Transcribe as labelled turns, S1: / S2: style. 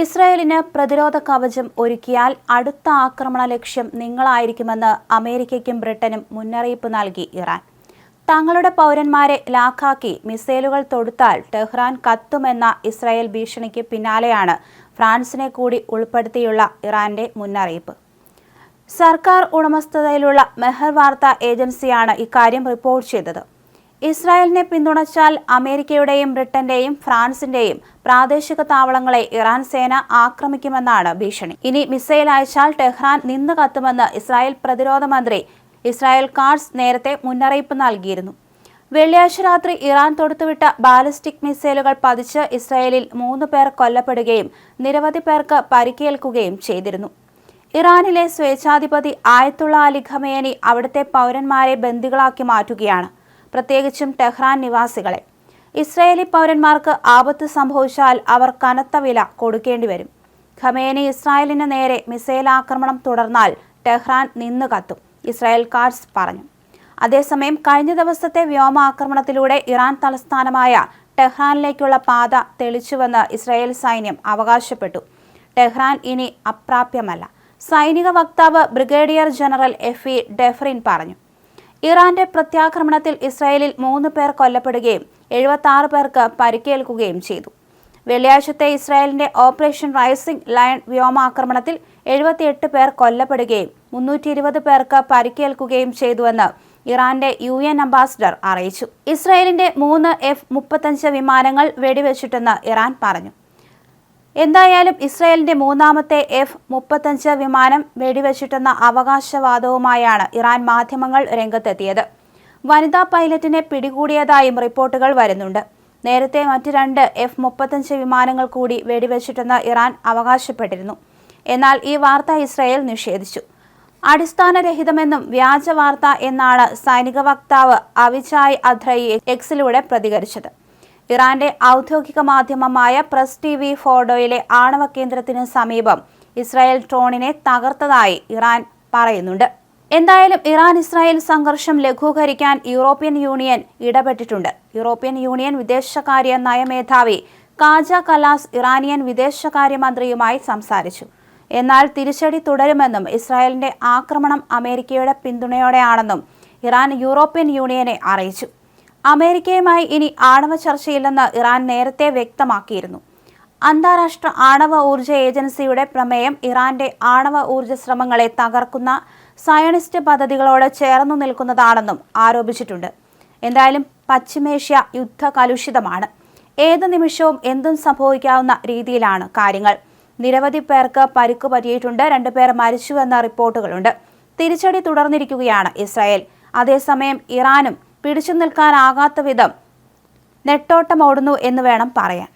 S1: ഇസ്രായേലിന് പ്രതിരോധ കവചം ഒരുക്കിയാൽ അടുത്ത ആക്രമണ ലക്ഷ്യം നിങ്ങളായിരിക്കുമെന്ന് അമേരിക്കയ്ക്കും ബ്രിട്ടനും മുന്നറിയിപ്പ് നൽകി ഇറാൻ. തങ്ങളുടെ പൗരന്മാരെ ലാക്കാക്കി മിസൈലുകൾ തൊടുത്താൽ ടെഹ്റാൻ കത്തുമെന്ന ഇസ്രായേൽ ഭീഷണിക്ക് പിന്നാലെയാണ് ഫ്രാൻസിനെ കൂടി ഉൾപ്പെടുത്തിയുള്ള ഇറാന്റെ മുന്നറിയിപ്പ്. സർക്കാർ ഉടമസ്ഥതയിലുള്ള മെഹർ വാർത്താ ഏജൻസിയാണ് ഇക്കാര്യം റിപ്പോർട്ട് ചെയ്തത്. ഇസ്രായേലിനെ പിന്തുണച്ചാൽ അമേരിക്കയുടെയും ബ്രിട്ടന്റെയും ഫ്രാൻസിന്റെയും പ്രാദേശിക താവളങ്ങളെ ഇറാൻ സേന ആക്രമിക്കുമെന്നാണ് ഭീഷണി. ഇനി മിസൈൽ അയച്ചാൽ ടെഹ്റാൻ നിന്ന് കത്തുമെന്ന് ഇസ്രായേൽ പ്രതിരോധ മന്ത്രി ഇസ്രായേൽ കാർസ് നേരത്തെ മുന്നറിയിപ്പ് നൽകിയിരുന്നു. വെള്ളിയാഴ്ച രാത്രി ഇറാൻ തൊടുത്തുവിട്ട ബാലിസ്റ്റിക് മിസൈലുകൾ പതിച്ച് ഇസ്രായേലിൽ മൂന്ന് പേർ കൊല്ലപ്പെടുകയും നിരവധി പേർക്ക് പരിക്കേൽക്കുകയും ചെയ്തിരുന്നു. ഇറാനിലെ സ്വേച്ഛാധിപതി ആയത്തുള്ള അലി ഖമേനി അവിടുത്തെ പൗരന്മാരെ ബന്ദികളാക്കി മാറ്റുകയാണ്. പ്രത്യേകിച്ചും ടെഹ്റാൻ നിവാസികളെ. ഇസ്രയേലി പൗരന്മാർക്ക് ആപത്ത് സംഭവിച്ചാൽ അവർ കനത്ത വില കൊടുക്കേണ്ടി വരും. ഖമേനി ഇസ്രായേലിന് നേരെ മിസൈൽ ആക്രമണം തുടർന്നാൽ ടെഹ്റാൻ നിന്ന് കത്തും ഇസ്രായേൽ കാർസ് പറഞ്ഞു. അതേസമയം കഴിഞ്ഞ ദിവസത്തെ വ്യോമാക്രമണത്തിലൂടെ ഇറാൻ തലസ്ഥാനമായ ടെഹ്റാനിലേക്കുള്ള പാത തെളിച്ചുവെന്ന് ഇസ്രായേൽ സൈന്യം അവകാശപ്പെട്ടു. ടെഹ്റാൻ ഇനി അപ്രാപ്യമല്ല. സൈനിക വക്താവ് brigadier general F E Defrin പറഞ്ഞു. ഇറാന്റെ പ്രത്യാക്രമണത്തിൽ ഇസ്രായേലിൽ മൂന്ന് പേർ കൊല്ലപ്പെടുകയും എഴുപത്തി ആറ് പേർക്ക് പരിക്കേൽക്കുകയും ചെയ്തു. വെള്ളിയാഴ്ചത്തെ ഇസ്രായേലിന്റെ ഓപ്പറേഷൻ റൈസിംഗ് ലയൺ വ്യോമാക്രമണത്തിൽ എഴുപത്തിയെട്ട് പേർ കൊല്ലപ്പെടുകയും മുന്നൂറ്റി ഇരുപത് പേർക്ക് പരിക്കേൽക്കുകയും ചെയ്തുവെന്ന് ഇറാന്റെ യു എൻ അംബാസിഡർ അറിയിച്ചു. ഇസ്രായേലിന്റെ മൂന്ന് എഫ് മുപ്പത്തഞ്ച് വിമാനങ്ങൾ വെടിവെച്ചിട്ടെന്ന് ഇറാൻ പറഞ്ഞു. എന്തായാലും ഇസ്രായേലിന്റെ മൂന്നാമത്തെ എഫ് മുപ്പത്തഞ്ച് വിമാനം വെടിവെച്ചിട്ടെന്ന അവകാശവാദവുമായാണ് ഇറാൻ മാധ്യമങ്ങൾ രംഗത്തെത്തിയത്. വനിതാ പൈലറ്റിനെ പിടികൂടിയതായും റിപ്പോർട്ടുകൾ വരുന്നുണ്ട്. നേരത്തെ മറ്റ് രണ്ട് എഫ് മുപ്പത്തഞ്ച് വിമാനങ്ങൾ കൂടി വെടിവെച്ചിട്ടെന്ന് ഇറാൻ അവകാശപ്പെട്ടിരുന്നു. എന്നാൽ ഈ വാർത്ത ഇസ്രായേൽ നിഷേധിച്ചു. അടിസ്ഥാനരഹിതമെന്നും വ്യാജ വാർത്ത എന്നാണ് സൈനിക വക്താവ് അവിചായ് അധ്രയി എക്സിലൂടെ പ്രതികരിച്ചത്. ഇറാന്റെ ഔദ്യോഗിക മാധ്യമമായ പ്രസ് ടി വി ഫോർഡോയിലെ ആണവ കേന്ദ്രത്തിന് സമീപം ഇസ്രായേൽ ഡ്രോണിനെ തകർത്തതായി ഇറാൻ പറയുന്നുണ്ട്. എന്തായാലും ഇറാൻ ഇസ്രായേൽ സംഘർഷം ലഘൂകരിക്കാൻ യൂറോപ്യൻ യൂണിയൻ ഇടപെട്ടിട്ടുണ്ട്. യൂറോപ്യൻ യൂണിയൻ വിദേശകാര്യ നയമേധാവി കാജ കലാസ് ഇറാനിയൻ വിദേശകാര്യമന്ത്രിയുമായി സംസാരിച്ചു. എന്നാൽ തിരിച്ചടി തുടരുമെന്നും ഇസ്രായേലിന്റെ ആക്രമണം അമേരിക്കയുടെ പിന്തുണയോടെയാണെന്നും ഇറാൻ യൂറോപ്യൻ യൂണിയനെ അറിയിച്ചു. അമേരിക്കയുമായി ഇനി ആണവ ചർച്ചയില്ലെന്ന് ഇറാൻ നേരത്തെ വ്യക്തമാക്കിയിരുന്നു. അന്താരാഷ്ട്ര ആണവ ഊർജ ഏജൻസിയുടെ പ്രമേയം ഇറാന്റെ ആണവ ഊർജ ശ്രമങ്ങളെ തകർക്കുന്ന സയണിസ്റ്റ് പദ്ധതികളോട് ചേർന്നു നിൽക്കുന്നതാണെന്നും ആരോപിച്ചിട്ടുണ്ട്. എന്തായാലും പശ്ചിമേഷ്യ യുദ്ധ കലുഷിതമാണ്. ഏത് നിമിഷവും എന്തും സംഭവിക്കാവുന്ന രീതിയിലാണ് കാര്യങ്ങൾ. നിരവധി പേർക്ക് പരിക്ക് പറ്റിയിട്ടുണ്ട്. രണ്ടുപേർ മരിച്ചുവെന്ന റിപ്പോർട്ടുകളുണ്ട്. തിരിച്ചടി തുടർന്നിരിക്കുകയാണ് ഇസ്രായേൽ. അതേസമയം ഇറാനും പിടിച്ചു നിൽക്കാനാകാത്ത വിധം നെട്ടോട്ടമോടുന്നു എന്ന് വേണം പറയാൻ.